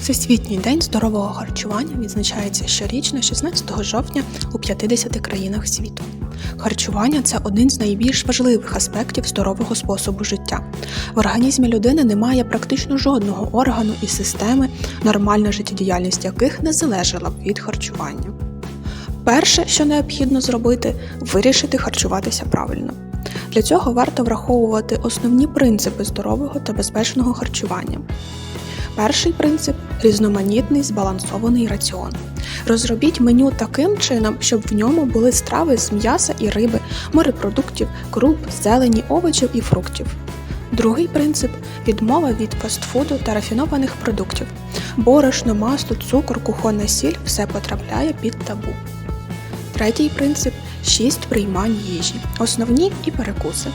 Всесвітній день здорового харчування відзначається щорічно 16 жовтня у 50 країнах світу. Харчування це один з найбільш важливих аспектів здорового способу життя. В організмі людини немає практично жодного органу і системи, нормальна життєдіяльність яких не залежала б від харчування. Перше, що необхідно зробити, вирішити харчуватися правильно. Для цього варто враховувати основні принципи здорового та безпечного харчування. Перший принцип різноманітний збалансований раціон. Розробіть меню таким чином, щоб в ньому були страви з м'яса і риби, морепродуктів, круп, зелені, овочів і фруктів. Другий принцип відмова від фастфуду та рафінованих продуктів. Борошно, масло, цукор, кухонна сіль все потрапляє під табу. Третій принцип 6 приймань їжі, основні і перекуси.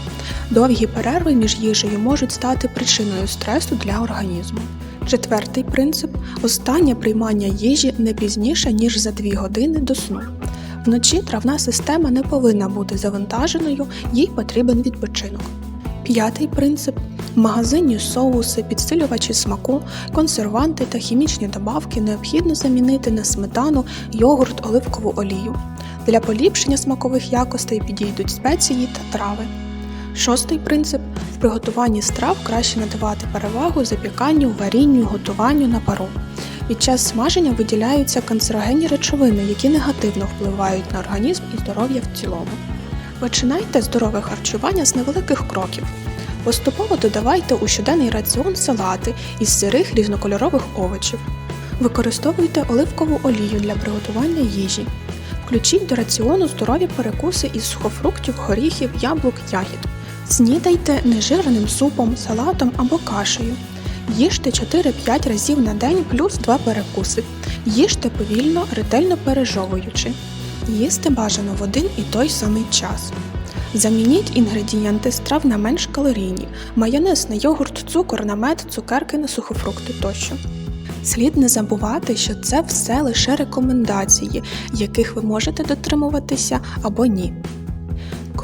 Довгі перерви між їжею можуть стати причиною стресу для організму. Четвертий принцип останнє приймання їжі не пізніше, ніж за 2 години до сну. Вночі травна система не повинна бути завантаженою, їй потрібен відпочинок. П'ятий принцип магазинні соуси, підсилювачі смаку, консерванти та хімічні добавки необхідно замінити на сметану, йогурт, оливкову олію. Для поліпшення смакових якостей підійдуть спеції та трави. Шостий принцип в приготуванні страв краще надавати перевагу запіканню, варінню, готуванню на пару. Під час смаження виділяються канцерогенні речовини, які негативно впливають на організм і здоров'я в цілому. Починайте здорове харчування з невеликих кроків. Поступово додавайте у щоденний раціон салати із сирих різнокольорових овочів. Використовуйте оливкову олію для приготування їжі. Включіть до раціону здорові перекуси із сухофруктів, горіхів, яблук, ягід. Снідайте нежирним супом, салатом або кашею. Їжте 4-5 разів на день плюс 2 перекуси. Їжте повільно, ретельно пережовуючи. Їсти бажано в один і той самий час. Замініть інгредієнти страв на менш калорійні: майонез на йогурт, цукор на мед, цукерки на сухофрукти тощо. Слід не забувати, що це все лише рекомендації, яких ви можете дотримуватися або ні.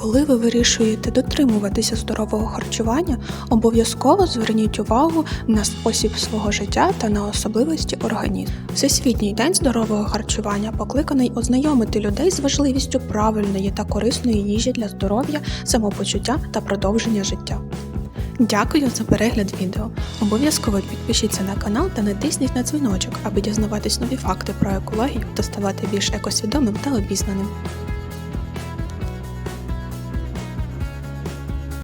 Коли ви вирішуєте дотримуватися здорового харчування, обов'язково зверніть увагу на спосіб свого життя та на особливості організму. Всесвітній день здорового харчування покликаний ознайомити людей з важливістю правильної та корисної їжі для здоров'я, самопочуття та продовження життя. Дякую за перегляд відео. Обов'язково підпишіться на канал та натисніть на дзвіночок, аби дізнаватись нові факти про екологію та ставати більш екосвідомим та обізнаним.